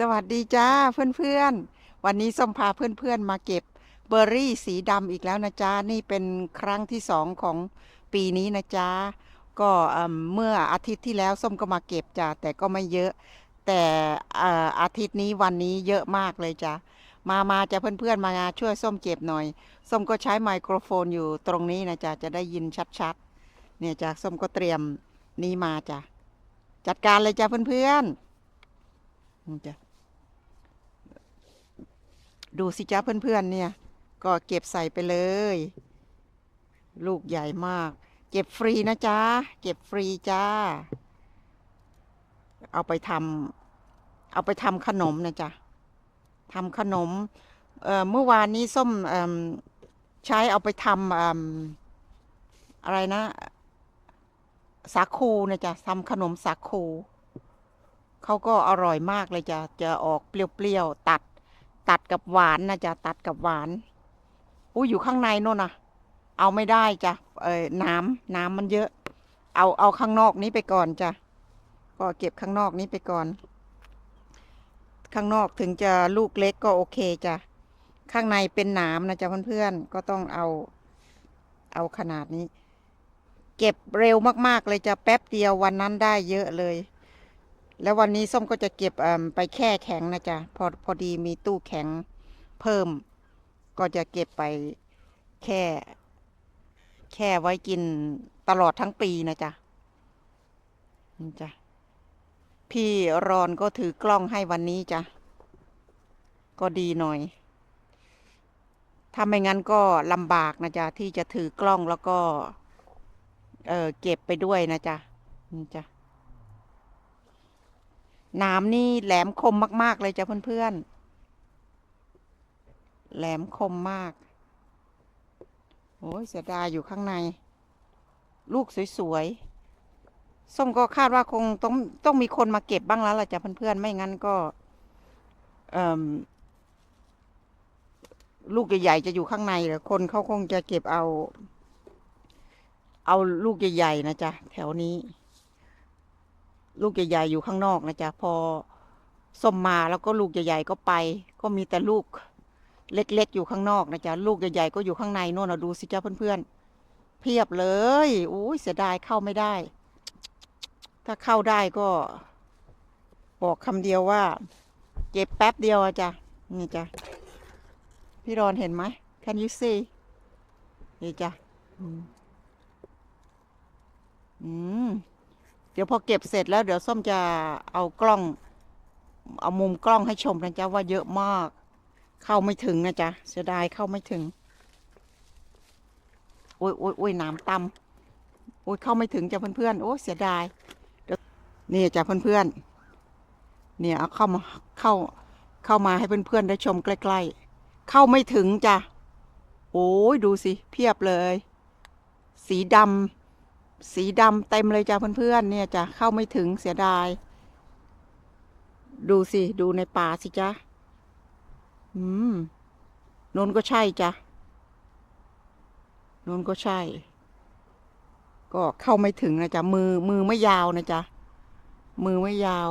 สวัสดีจ้าเพื่อนๆ วันนี้ส้มพาเพื่อนๆมาเก็บเบอร์รี่สีดำอีกแล้วนะจ๊ะนี่เป็นครั้งที่สองของปีนี้นะจ๊ะก็เมื่ออาทิตย์ที่แล้วส้มก็มาเก็บจ้ะแต่ก็ไม่เยอะ แต่อาทิตย์นี้วันนี้เยอะมากเลยจ้ะมามาจะเพื่อนๆมาช่วยส้มเก็บหน่อย ส้มก็ใช้ไมโครโฟนอยู่ตรงนี้นะจ๊ะจะได้ยินชัดๆ เนี่ยจ้ะส้มก็เตรียมนี้มาจ้ะจัดการเลยจ้ะเพื่อนๆนี่จ้ะ ดูสิจ้าเพื่อนๆเนี่ย ก็เก็บใส่ไปเลย ลูกใหญ่มาก เก็บฟรีนะจ๊ะเก็บฟรีจ้า เอาไปทำเอาไปทำขนมนะจ๊ะทำขนมเอ่อเมื่อวานนี้ส้มเอิ่มใช้เอาไปทำเอิ่มอะไรนะ สาคูนะจ๊ะทำขนมสาคูเขาก็อร่อยมากเลยจ้ะจะออกเปรี้ยวๆตัด ตัดกับหวานนะจ๊ะตัดกับหวานอู้อยู่ข้างในโน่นนะเอาไม่ได้จ้ะเออน้ำน้ำมันเยอะ เอาเอาข้างนอกนี้ไปก่อนจ้ะก็เก็บข้างนอกนี้ไปก่อน ข้างนอกถึงจะลูกเล็กก็โอเคจ้ะข้างในเป็นหนามนะจ๊ะเพื่อนๆก็ต้องเอา เอาขนาดนี้ เก็บเร็วมากๆเลยจ้ะแป๊บเดียววันนั้นได้เยอะเลย แล้ววันนี้ส้มก็จะเก็บไปแค่แข็งนะจ๊ะพอพอดีมีตู้แข็งเพิ่ม ก็จะเก็บไปแค่ แค่ไว้กินตลอดทั้งปีนะจ๊ะนี่จ้ะพี่รอนก็ถือกล้องให้วันนี้จ้ะก็ดีหน่อยถ้าไม่งั้นก็ลำบากนะจ๊ะที่จะถือกล้องแล้วก็ เออเก็บไปด้วยนะจ๊ะนี่จ้ะ หนามนี่แหลมคมมาก ๆ เลยจ้ะเพื่อนๆ แหลมคมมาก โอ้ยเสียดายอยู่ข้างใน ลูกสวยๆ ส้มก็คาดว่าคงต้องต้องมีคนมาเก็บบ้างแล้วล่ะจ้ะเพื่อนๆ ไม่งั้นก็ลูกใหญ่ๆจะอยู่ข้างในหรอคนเขาคงจะเก็บเอา เอาลูกใหญ่ๆนะจ๊ะแถวนี้ ลูกใหญ่ๆอยู่ข้างนอกนะจ๊ะพอส้มมาแล้วก็ลูกใหญ่ๆก็ไป ก็มีแต่ลูกเล็กๆ อยู่ข้างนอกนะจ๊ะลูกใหญ่ๆก็อยู่ข้างในโน่นนะดูสิจ้าเพื่อนๆ เพียบเลยอุ้ยเสียดายเข้าไม่ได้ ถ้าเข้าได้ก็ บอกคำเดียวว่าเก็บแป๊บเดียวอะจ้ะนี่จ้ะพี่รอนเห็นไหม Can you see นี่จ้ะอืมอืม เดี๋ยวพอเก็บเสร็จแล้วเดี๋ยวส้มจะเอากล้อง เอามุมกล้องให้ชมนะจ๊ะว่าเยอะมาก เข้าไม่ถึงนะจ๊ะเสียดายเข้าไม่ถึงโอ้ยโอ้ยโอ้ยน้ำตำโอ้ยเข้าไม่ถึงจ้ะเพื่อนๆโอ้เสียดายเดี๋ยวนี่จ้ะเพื่อนๆเนี่ยเอาเข้ามาเข้าเข้ามาให้เพื่อนๆได้ชมใกล้ๆ เข้าไม่ถึงจ้ะโอ้ยดูสิเพียบเลย สีดำ สีดำเต็มเลยจ้ะเพื่อนๆเนี่ยจ้ะเข้าไม่ถึงเสียดาย ดูสิดูในป่าสิจ้ะอืมนนก็ใช่จ้ะนนก็ใช่ ก็เข้าไม่ถึงนะจ๊ะมือมือไม่ยาวนะจ๊ะมือไม่ยาว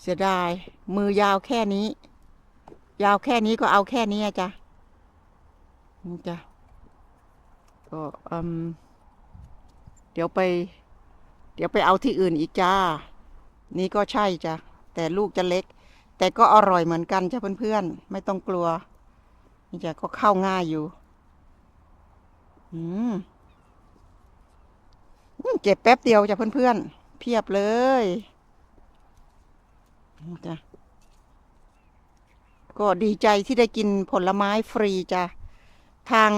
เสียดาย มือยาวแค่นี้ ยาวแค่นี้ก็เอาแค่นี้จ้ะนี่จ้ะก็อืม เดี๋ยวไป เดี๋ยวไปเอาที่อื่นอีกจ้า นี่ก็ใช่จ้ะ แต่ลูกจะเล็ก แต่ก็อร่อยเหมือนกันจ้ะเพื่อนๆ ไม่ต้องกลัว นี่จ้ะก็เข้าง่ายอยู่ อืมเก็บแป๊บเดียวจ้ะเพื่อนๆ เพียบเลยจ้ะก็ดีใจที่ได้กินผลไม้ฟรีจ้ะ ทาง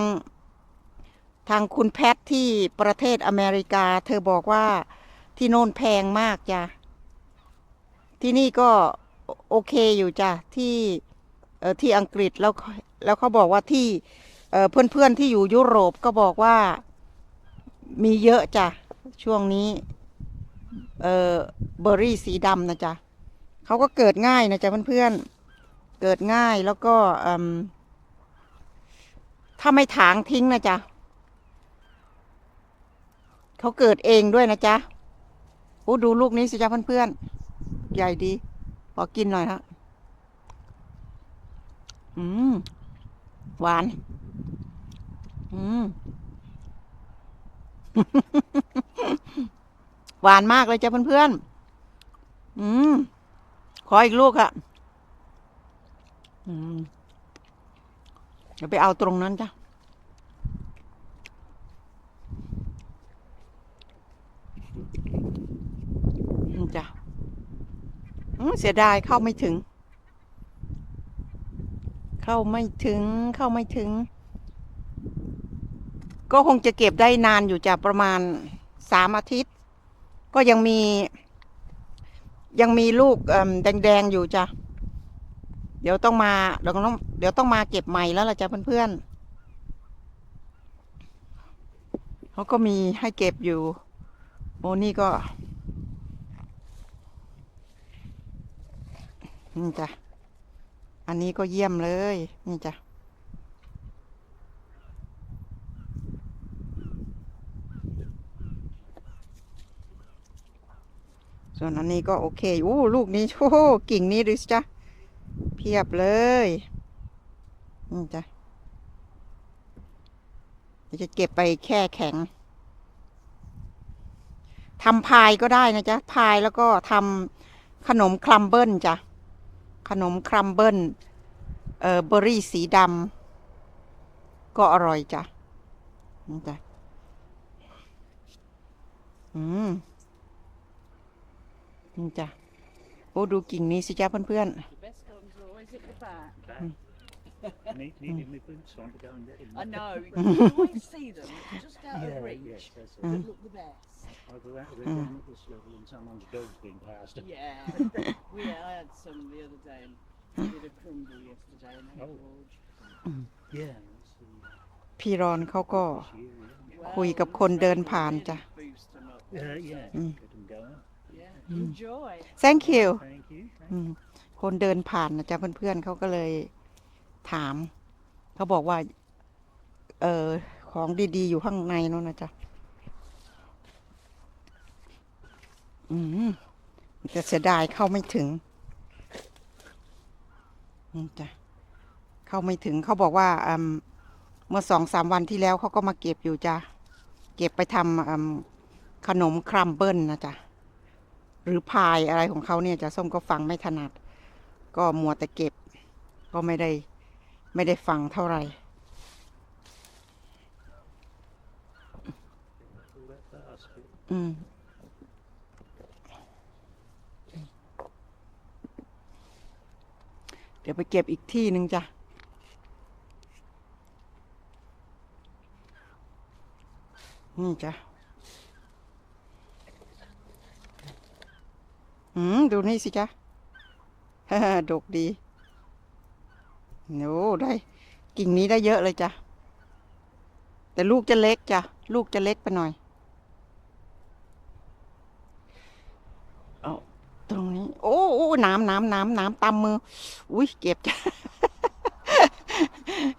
ทางคุณแพท ที่ประเทศอเมริกา เธอบอกว่าที่โน่นแพงมากจ้ะ ที่นี่ก็โอเคอยู่จ้ะ ที่เออที่อังกฤษแล้วแล้วเขาบอกว่าที่เอ่อเพื่อนๆที่อยู่ยุโรปก็บอกว่ามีเยอะจ้ะ ช่วงนี้เออเบอร์รี่สีดำนะจ๊ะเขาก็เกิดง่ายนะจ๊ะเพื่อนๆเกิดง่ายแล้วก็อืมถ้าไม่ถางทิ้งนะจ๊ะ เขาเกิดเองด้วยนะจ๊ะโอ้ดูลูกนี้สิจ๊ะเพื่อนๆ ใหญ่ดี ขอกินหน่อยฮะอืม หวาน อืม หวานมากเลยจ้ะเพื่อนๆ อืม ขออีกลูกอะอืม เดี๋ยวไปเอาตรงนั้นจ้ะ อืมจ้ะอืม เสียดายเข้าไม่ถึง เข้าไม่ถึงเข้าไม่ถึง ก็คงจะเก็บได้นานอยู่จ้ะประมาณสามอาทิตย์ ก็ยังมี ยังมีลูกแดงๆอยู่จ้ะเดี๋ยวต้องมาเดี๋ยวต้องเดี๋ยวต้องมาเก็บใหม่แล้วล่ะจ้ะเพื่อนๆเขาก็มีให้เก็บอยู่ โอ้นี่ก็ นี่จ้ะ อันนี้ก็เยี่ยมเลย นี่จ้ะ ส่วนอันนี้ก็โอเค อู้ลูกนี้โอ้กิ่งนี้ดูสิจ้ะ เพียบเลย นี่จ้ะเดี๋ยวจะเก็บไปแค่แข็งทำพายก็ได้นะจ๊ะ พายแล้วก็ทำขนมครัมเบิลจ้ะ ขนมครัมเบิลเออเบอร์รี่สีดำก็อร่อยจ้ะนี่จ้ะอืมนี่จ้ะโอ้ดูกิ่งนี้สิจ้าเพื่อนๆ Need, needed my boots on to go and get him. I know, you can always see them just out Yeah, of reach. yes, that's it. They look the best. Either that or they're down at this level and someone's dog's been passed. Yeah. we I had some the other day and we did a crumble yesterday and they Oh. were gorgeous. Yeah, that's the, uh, ๆพี่รอนเขาก็ this year, yeah. คุยกับคนเดินผ่านจ้ะ Boost them up. Uh, yeah, Mm. get them going. Yeah. Enjoy. thank you Thank you. อืมคนเดินผ่านนะจ๊ะเพื่อนๆเขาก็เลย ถาม เขาบอกว่า เออของดีๆ อยู่ข้างในนู้นนะจ๊ะ อืมจะเสียดายเข้าไม่ถึงนี่จ้ะเข้าไม่ถึงเขาบอกว่าอืมเมื่อสองสามวันที่แล้วเขาก็มาเก็บอยู่จ้ะ เก็บไปทำอืมขนมครัมเบิลนะจ๊ะ หรือพายอะไรของเขาเนี่ยจะส้มก็ฟังไม่ถนัด ก็มัวแต่เก็บ ก็ไม่ได้ ไม่ได้ฟังเท่าไหร่อืมเดี๋ยวไปเก็บอีกที่หนึ่งจ้ะนี่จ้ะ อืม ดูนี่สิจ้ะดกดี โน้ได้กิ่งนี้ได้เยอะเลยจ้ะ แต่ลูกจะเล็กจ้ะ ลูกจะเล็กไปหน่อย เอาตรงนี้ โอ้โอ้น้ำน้ำน้ำน้ำตำมือ อุ้ยเก็บจ้ะ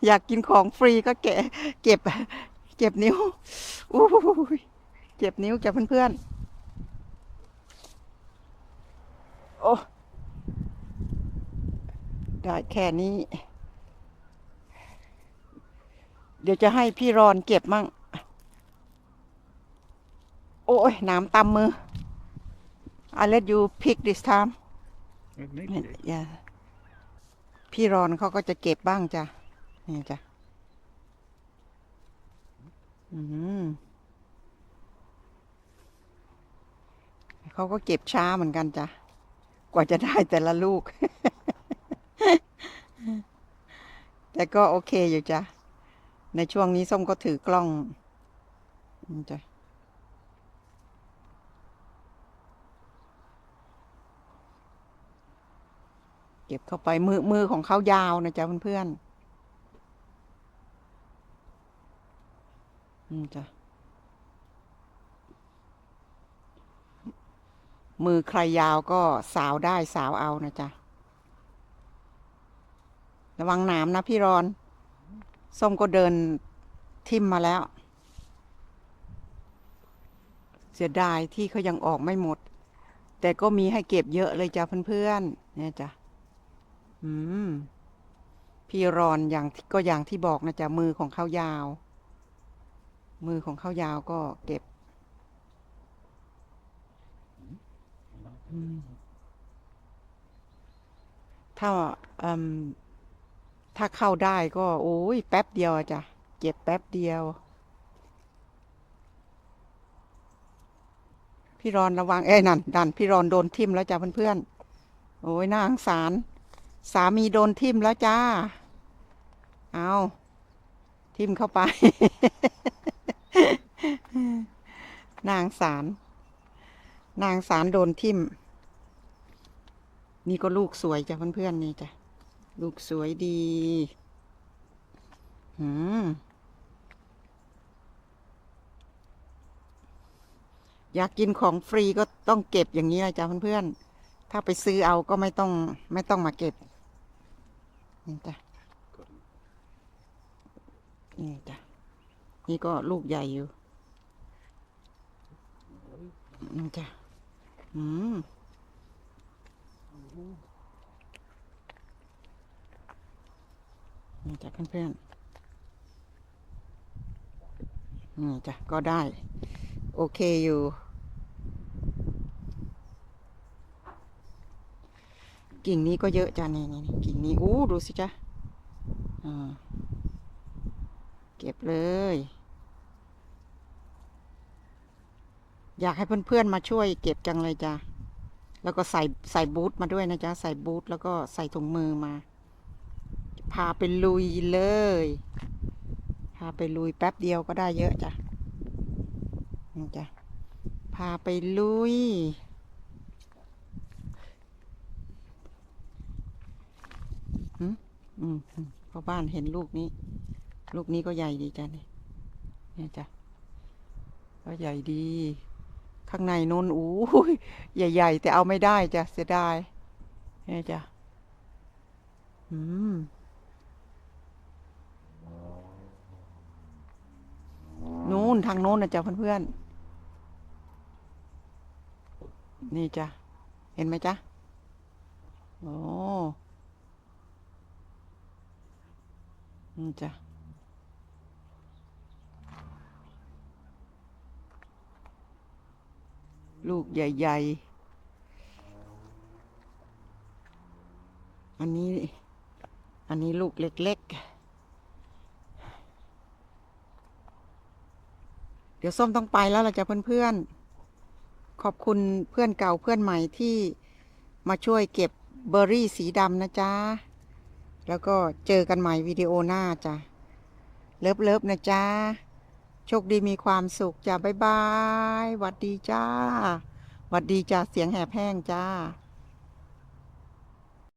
อยากกินของฟรีก็เก็บเก็บ เก็บนิ้วอู้ยเจ็บนิ้วจ้ะเพื่อนๆ โอ้ ได้แค่นี้ เดี๋ยวจะให้พี่รอนเก็บมั่ง โอ้ยน้ำตำมือ I let you pick this time With me, เนี่ย dear. อย่าพี่รอนเขาก็จะเก็บบ้างจ้ะ นี่จ้ะ อืมเขาก็เก็บช้าเหมือนกันจ้ะ กว่าจะได้แต่ละลูก แต่ก็โอเคอยู่จ้ะ ในช่วงนี้ส้มก็ถือกล้องจ้ะเก็บเข้าไปมือมือของเขายาวนะจ๊ะเพื่อนๆอืมจ้ะมือใครยาวก็สาวได้สาวเอานะจ๊ะ ระวังหนามนะพี่รอน ส้มก็เดินทิมมาแล้ว เสียดายที่เขายังออกไม่หมด แต่ก็มีให้เก็บเยอะเลยจ้ะเพื่อนๆเนี่ยจ้ะอืมพี่รอนอย่างก็อย่างที่บอกนะจ๊ะมือของเขายาว มือของเขายาวก็เก็บถ้าอืม ถ้าเข้าได้ก็ โอ้ยแป๊บเดียวจ้ะ เก็บแป๊บเดียว พี่รอนระวังเอ้ยนั่นดันพี่รอนโดนทิ่มแล้วจ้ะเพื่อนๆโอ้ยน่าสงสาร สามีโดนทิ่มแล้วจ้า เอาทิ่มเข้าไปนางสาร นางสารโดนทิ่ม นี่ก็ลูกสวยจ้ะเพื่อนๆนี่จ้ะ ลูกสวยดีหืมอยากกินของฟรีก็ต้องเก็บอย่างนี้นะจ๊ะเพื่อนๆ ถ้าไปซื้อเอาก็ไม่ต้องไม่ต้องมาเก็บ นี่จ้ะ นี่จ้ะ นี่ก็ลูกใหญ่อยู่นี่จ้ะ อืม นี่จ้ะเพื่อนๆนี่จ้ะก็ได้ โอเคอยู่ กิ่งนี้ก็เยอะจ้ะนี่นี่นี่กิ่งนี้อู้ดูสิจ้ะอ่าเก็บเลย อยากให้เพื่อนๆมาช่วยเก็บจังเลยจ้ะแล้วก็ใส่ใส่บูทมาด้วยนะจ๊ะ ใส่บูทแล้วก็ใส่ถุงมือมา พาไปลุยเลย พาไปลุยแป๊บเดียวก็ได้เยอะจ้ะนี่จ้ะ พาไปลุย อืมอืมอืมเพราะบ้านเห็นลูกนี้ ลูกนี้ก็ใหญ่ดีจ้ะนี่เนี่ยจ้ะ ก็ใหญ่ดี ข้างในนนอู้ยใหญ่ ๆ แต่เอาไม่ได้จ้ะ เสียดายเนี่ยจ้ะ อืม นู้นทางโน้นนะจ๊ะเพื่อนๆนี่จ้ะเห็นไหมจ๊ะโอ้นี่จ้ะลูกใหญ่ ๆ อันนี้ อันนี้ลูกเล็ก ๆ เดี๋ยวส้มต้องไปแล้วล่ะจ้ะเพื่อนๆ ขอบคุณเพื่อนเก่าเพื่อนใหม่ที่มาช่วยเก็บเบอร์รี่สีดำนะจ๊ะ แล้วก็เจอกันใหม่วิดีโอหน้าจ้ะ เลิฟเลิฟๆนะจ๊ะ โชคดีมีความสุขจ้ะ บ๊ายบายหวัดดีจ้าหวัดดีจ้าเสียงแหบแห้งจ้า